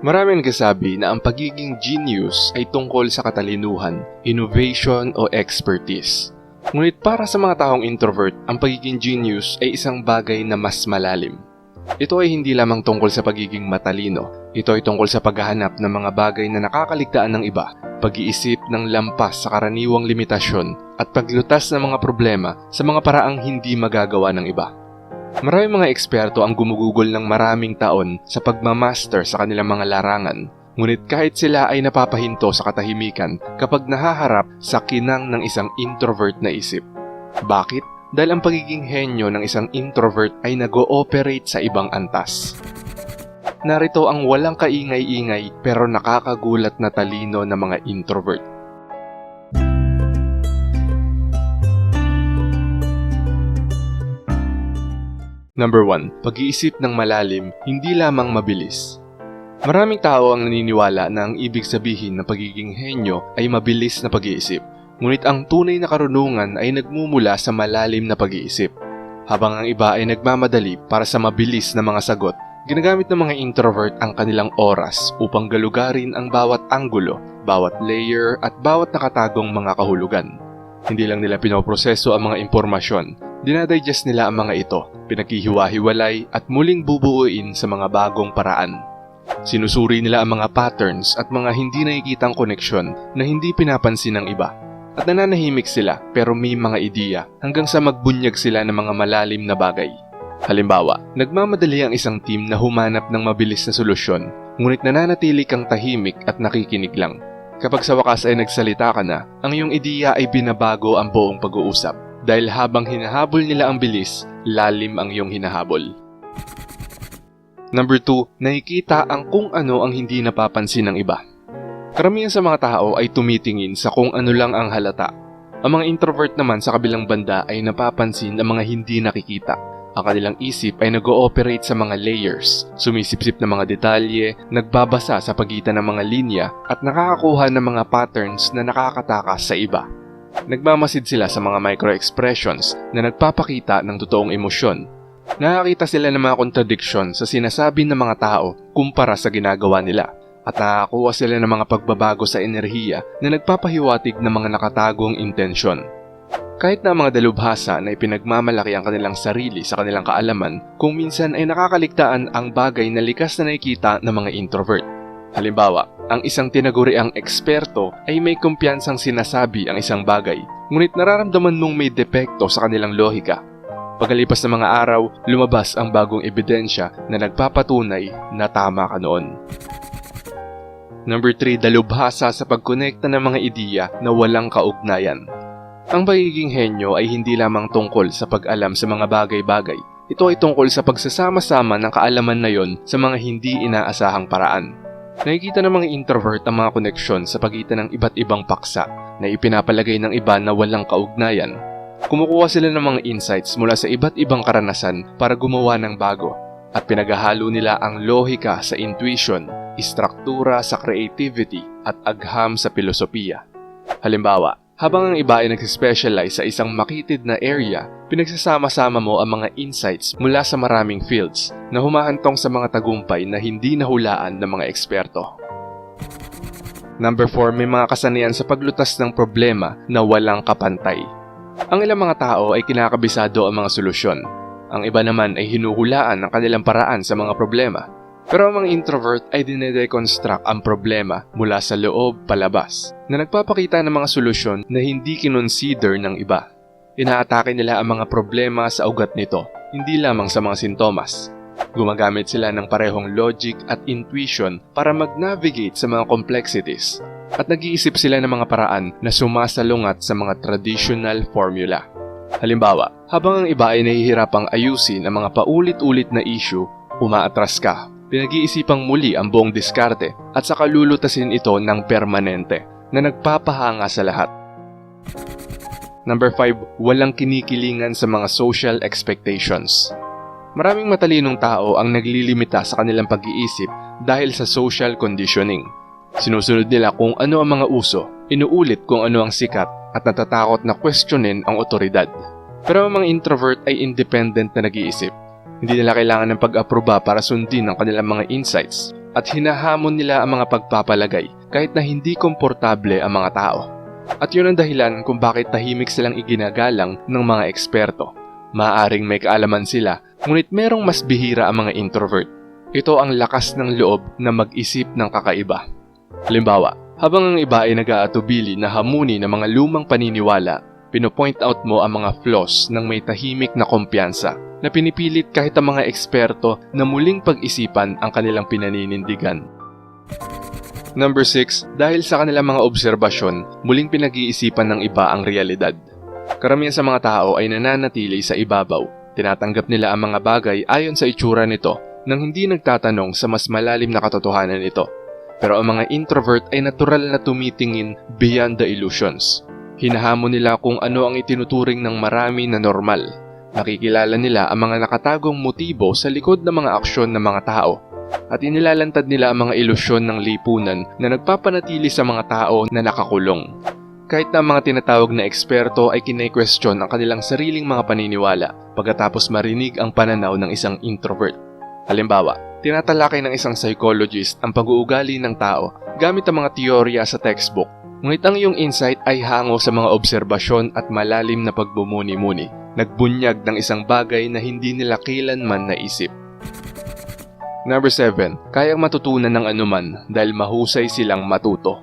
Marami nagsasabi na ang pagiging genius ay tungkol sa katalinuhan, innovation o expertise. Ngunit para sa mga taong introvert, ang pagiging genius ay isang bagay na mas malalim. Ito ay hindi lamang tungkol sa pagiging matalino, ito ay tungkol sa paghahanap ng mga bagay na nakakaligtaan ng iba, pag-iisip ng lampas sa karaniwang limitasyon at paglutas ng mga problema sa mga paraang hindi magagawa ng iba. Maraming mga eksperto ang gumugugol ng maraming taon sa pagmamaster sa kanilang mga larangan. Ngunit kahit sila ay napapahinto sa katahimikan kapag nahaharap sa kinang ng isang introvert na isip. Bakit? Dahil ang pagiging henyo ng isang introvert ay nag-ooperate sa ibang antas. Narito ang walang kaingay-ingay pero nakakagulat na talino ng mga introvert. Number 1. Pag-iisip ng malalim, hindi lamang mabilis. Maraming tao ang naniniwala na ang ibig sabihin ng pagiging henyo ay mabilis na pag-iisip. Ngunit ang tunay na karunungan ay nagmumula sa malalim na pag-iisip. Habang ang iba ay nagmamadali para sa mabilis na mga sagot, ginagamit ng mga introvert ang kanilang oras upang galugarin ang bawat anggulo, bawat layer at bawat nakatagong mga kahulugan. Hindi lang nila pinoproseso ang mga impormasyon, Dinadigest nila ang mga ito, pinaghihiwa-hiwalay at muling bubuuin sa mga bagong paraan. Sinusuri nila ang mga patterns at mga hindi nakikitang koneksyon na hindi pinapansin ng iba. At nananahimik sila pero may mga ideya hanggang sa magbunyag sila ng mga malalim na bagay. Halimbawa, nagmamadali ang isang team na humanap ng mabilis na solusyon, ngunit nananatili kang tahimik at nakikinig lang. Kapag sa wakas ay nagsalita ka na, ang iyong ideya ay binabago ang buong pag-uusap dahil habang hinahabol nila ang bilis, lalim ang iyong hinahabol. Number 2, nakikita ang kung ano ang hindi napapansin ng iba. Karamihan sa mga tao ay tumitingin sa kung ano lang ang halata. Ang mga introvert naman sa kabilang banda ay napapansin ang mga hindi nakikita. Ang kanilang isip ay nag-ooperate sa mga layers, sumisipsip ng mga detalye, nagbabasa sa pagitan ng mga linya at nakakakuha ng mga patterns na nakakatakas sa iba. Nagmamasid sila sa mga micro-expressions na nagpapakita ng totoong emosyon. Nakakita sila ng mga contradiction sa sinasabi ng mga tao kumpara sa ginagawa nila at nakakakuha sila ng mga pagbabago sa enerhiya na nagpapahiwatig ng mga nakatagong intensyon. Kahit na mga dalubhasa na ipinagmamalaki ang kanilang sarili sa kanilang kaalaman, kung minsan ay nakakaligtaan ang bagay na likas na nakikita ng mga introvert. Halimbawa, ang isang tinaguriang eksperto ay may kumpiyansang sinasabi ang isang bagay, ngunit nararamdaman mong may depekto sa kanilang lohika. Pagkalipas ng mga araw, lumabas ang bagong ebidensya na nagpapatunay na tama ka noon. Number 3, dalubhasa sa pagkonekta ng mga ideya na walang kaugnayan. Ang pagiging henyo ay hindi lamang tungkol sa pag-alam sa mga bagay-bagay. Ito ay tungkol sa pagsasama-sama ng kaalaman na yon sa mga hindi inaasahang paraan. Nakikita ng mga introvert ang mga koneksyon sa pagitan ng iba't ibang paksa na ipinapalagay ng iba na walang kaugnayan. Kumukuha sila ng mga insights mula sa iba't ibang karanasan para gumawa ng bago at pinaghahalo nila ang lohika sa intuition, istruktura sa creativity at agham sa filosofiya. Halimbawa, habang ang iba ay nag-specialize sa isang makitid na area, pinagsasama-sama mo ang mga insights mula sa maraming fields na humahantong sa mga tagumpay na hindi nahulaan ng mga eksperto. Number 4, may mga kasanayan sa paglutas ng problema na walang kapantay. Ang ilang mga tao ay kinakabisado ang mga solusyon. Ang iba naman ay hinuhulaan ang kanilang paraan sa mga problema pero ang mga introvert ay dinedeconstruct ang problema mula sa loob palabas na nagpapakita ng mga solusyon na hindi kinonsider ng iba. Inaatake nila ang mga problema sa ugat nito, hindi lamang sa mga sintomas. Gumagamit sila ng parehong logic at intuition para mag-navigate sa mga complexities at nag-iisip sila ng mga paraan na sumasalungat sa mga traditional formula. Halimbawa, habang ang iba ay nahihirapang ayusin ang mga paulit-ulit na issue, umaatras ka pinag-iisipang muli ang buong diskarte at saka lulutasin ito ng permanente na nagpapahanga sa lahat. Number 5, walang kinikilingan sa mga social expectations. Maraming matalinong tao ang naglilimita sa kanilang pag-iisip dahil sa social conditioning. Sinusunod nila kung ano ang mga uso, inuulit kung ano ang sikat at natatakot na questionin ang otoridad. Pero ang mga introvert ay independent na nag-iisip hindi nila kailangan ng pag-aproba para sundin ang kanilang mga insights. at hinahamon nila ang mga pagpapalagay kahit na hindi komportable ang mga tao. At yun ang dahilan kung bakit tahimik silang iginagalang ng mga eksperto. Maaring may kaalaman sila, ngunit merong mas bihira ang mga introvert. Ito ang lakas ng loob na mag-isip ng kakaiba. Halimbawa, habang ang iba ay nag-aatubili na hamuni ng mga lumang paniniwala, pinopoint out mo ang mga flaws ng may tahimik na kumpiyansa na pinipilit kahit ang mga eksperto na muling pag-isipan ang kanilang pinaninindigan. Number 6, dahil sa kanilang mga obserbasyon, muling pinag-iisipan ng iba ang realidad. Karamihan sa mga tao ay nananatili sa ibabaw. Tinatanggap nila ang mga bagay ayon sa itsura nito nang hindi nagtatanong sa mas malalim na katotohanan nito. Pero ang mga introvert ay natural na tumitingin beyond the illusions. Hinahamon nila kung ano ang itinuturing ng marami na normal. Nakikilala nila ang mga nakatagong motibo sa likod ng mga aksyon ng mga tao at inilalantad nila ang mga ilusyon ng lipunan na nagpapanatili sa mga tao na nakakulong. Kahit na ang mga tinatawag na eksperto ay kine-question ang kanilang sariling mga paniniwala pagkatapos marinig ang pananaw ng isang introvert. Halimbawa, tinatalakay ng isang psychologist ang pag-uugali ng tao gamit ang mga teorya sa textbook. Ngunit ang iyong insight ay hango sa mga obserbasyon at malalim na pagbumuni-muni, nagbunyag ng isang bagay na hindi nila kailanman naisip. Number 7. Kayang matutunan ng anuman dahil mahusay silang matuto.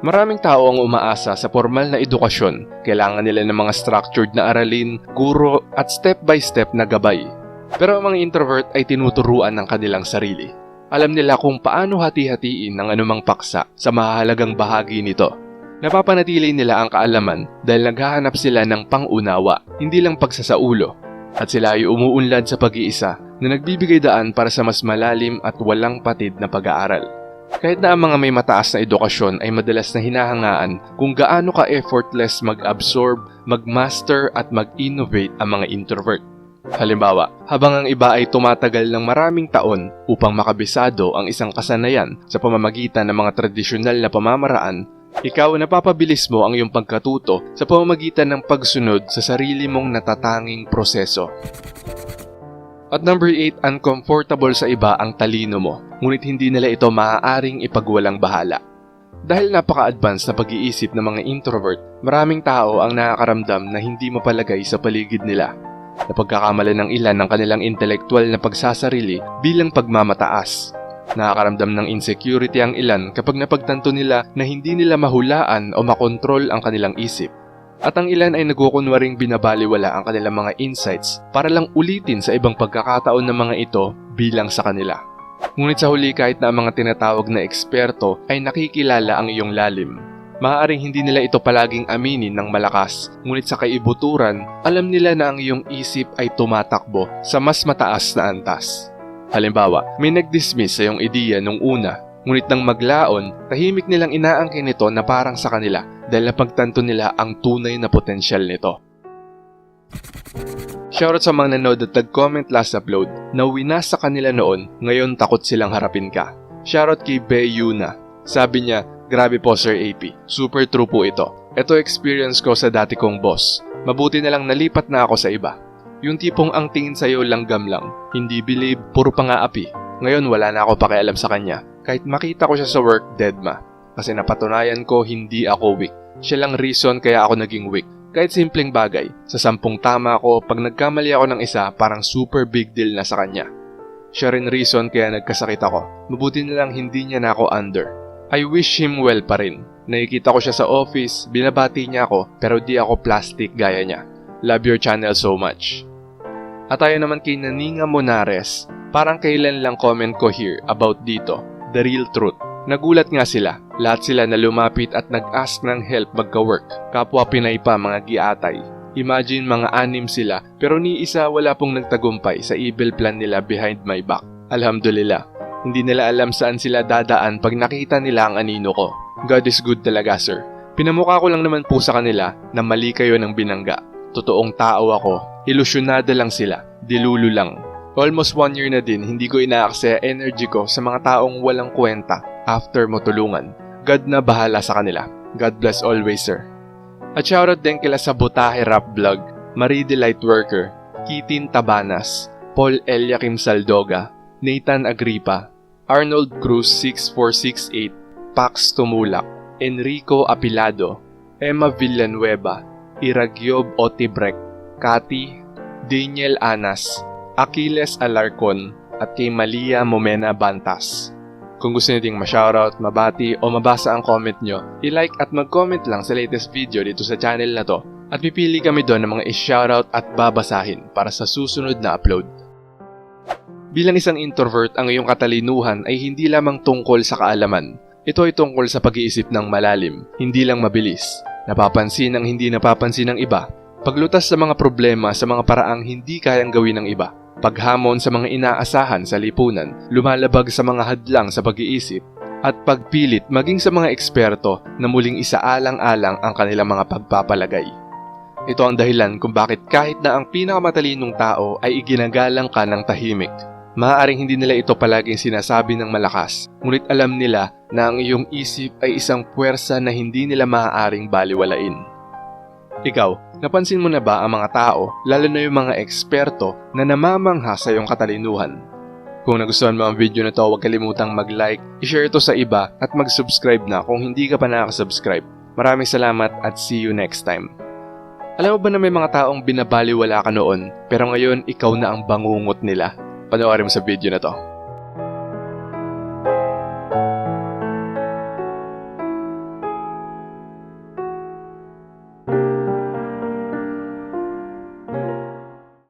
Maraming tao ang umaasa sa formal na edukasyon. Kailangan nila ng mga structured na aralin, guro at step-by-step na gabay. Pero ang mga introvert ay tinuturuan ng kanilang sarili. Alam nila kung paano hati-hatiin ang anumang paksa sa mahalagang bahagi nito. Napapanatili nila ang kaalaman dahil naghahanap sila ng pangunawa, hindi lang pagsasaulo. At sila ay umuunlad sa pag-iisa na nagbibigay daan para sa mas malalim at walang patid na pag-aaral. Kahit na ang mga may mataas na edukasyon ay madalas na hinahangaan kung gaano ka-effortless mag-absorb, mag-master at mag-innovate ang mga introvert. Halimbawa, habang ang iba ay tumatagal ng maraming taon upang makabisado ang isang kasanayan sa pamamagitan ng mga tradisyonal na pamamaraan, ikaw napapabilis mo ang iyong pagkatuto sa pamamagitan ng pagsunod sa sarili mong natatanging proseso. At number 8, uncomfortable sa iba ang talino mo, ngunit hindi nila ito maaaring ipagwalang bahala. Dahil napaka-advance na pag-iisip ng mga introvert, maraming tao ang nakakaramdam na hindi mapalagay sa paligid nila. Napagkakamala ng ilan ng kanilang intelektual na pagsasarili bilang pagmamataas. Nakakaramdam ng insecurity ang ilan kapag napagtanto nila na hindi nila mahulaan o makontrol ang kanilang isip. At ang ilan ay nagkukunwaring binabaliwala ang kanilang mga insights para lang ulitin sa ibang pagkakataon ng mga ito bilang sa kanila. Ngunit sa huli kahit na ang mga tinatawag na eksperto ay nakikilala ang iyong lalim. Maaaring hindi nila ito palaging aminin ng malakas, ngunit sa kaibuturan, alam nila na ang iyong isip ay tumatakbo sa mas mataas na antas. Halimbawa, may nag-dismiss sa iyong ideya nung una, ngunit nang maglaon, tahimik nilang inaangkin ito na parang sa kanila dahil napagtanto nila ang tunay na potensyal nito. Shoutout sa mga nanood at nag-comment last upload na winas sa kanila noon, ngayon takot silang harapin ka. Shoutout kay Be Yuna. Sabi niya, grabe po Sir AP, super true po ito. Ito experience ko sa dati kong boss. Mabuti na lang nalipat na ako sa iba. Yung tipong ang tingin sa'yo langgam lang, hindi believe, puro pangaapi. Ngayon wala na ako pakialam sa kanya. Kahit makita ko siya sa work, dead ma. Kasi napatunayan ko hindi ako weak. Siya lang reason kaya ako naging weak. Kahit simpleng bagay, sa sampung tama ako, pag nagkamali ako ng isa, parang super big deal na sa kanya. Siya rin reason kaya nagkasakit ako. Mabuti na lang hindi niya na ako under. I wish him well pa rin. Nakikita ko siya sa office, binabati niya ako, pero di ako plastic gaya niya. Love your channel so much. At tayo naman kay Naninga Monares, parang kailan lang comment ko here about dito, the real truth. Nagulat nga sila. Lahat sila na lumapit at nag-ask ng help magka-work. Kapwa Pinay pa mga giatay. Imagine mga anim sila pero ni isa wala pong nagtagumpay sa evil plan nila behind my back. Alhamdulillah. Hindi nila alam saan sila dadaan pag nakita nila ang anino ko. God is good talaga sir. Pinamukha ko lang naman po sa kanila na mali kayo ng binangga. Totoong tao ako. Ilusyonada lang sila. Dilulu lang. Almost one year na din hindi ko inaaksaya energy ko sa mga taong walang kwenta after mo tulungan. God na bahala sa kanila. God bless always, sir. At shoutout din kila sa Butahe Rap Vlog, Marie Delight Worker, Kitin Tabanas, Paul Eliakim Saldoga, Nathan Agripa, Arnold Cruz 6468, Pax Tumulak, Enrico Apilado, Emma Villanueva, Iragyob Otibrek, Kati, Daniel Anas, Aquiles Alarcon, at kay Malia Momena Bantas. Kung gusto niyo ding ma-shoutout, mabati o mabasa ang comment nyo, i-like at mag-comment lang sa latest video dito sa channel na to at pipili kami doon ng mga i-shoutout at babasahin para sa susunod na upload. Bilang isang introvert, ang iyong katalinuhan ay hindi lamang tungkol sa kaalaman. Ito ay tungkol sa pag-iisip ng malalim, hindi lang mabilis. Napapansin ang hindi napapansin ng iba. Paglutas sa mga problema sa mga paraang hindi kayang gawin ng iba. Paghamon sa mga inaasahan sa lipunan, lumalabag sa mga hadlang sa pag-iisip, at pagpilit maging sa mga eksperto na muling isaalang-alang ang kanilang mga pagpapalagay. Ito ang dahilan kung bakit kahit na ang pinakamatalinong tao ay iginagalang ka ng tahimik. Maaaring hindi nila ito palaging sinasabi ng malakas, ngunit alam nila na ang iyong isip ay isang puwersa na hindi nila maaaring baliwalain. Ikaw, napansin mo na ba ang mga tao, lalo na yung mga eksperto na namamangha sa iyong katalinuhan? Kung nagustuhan mo ang video na to, huwag kalimutang mag-like, i-share ito sa iba at mag-subscribe na kung hindi ka pa nakasubscribe. Maraming salamat at see you next time. Alam mo ba na may mga taong binabaliwala ka noon pero ngayon ikaw na ang bangungot nila? Panoorin mo sa video na to.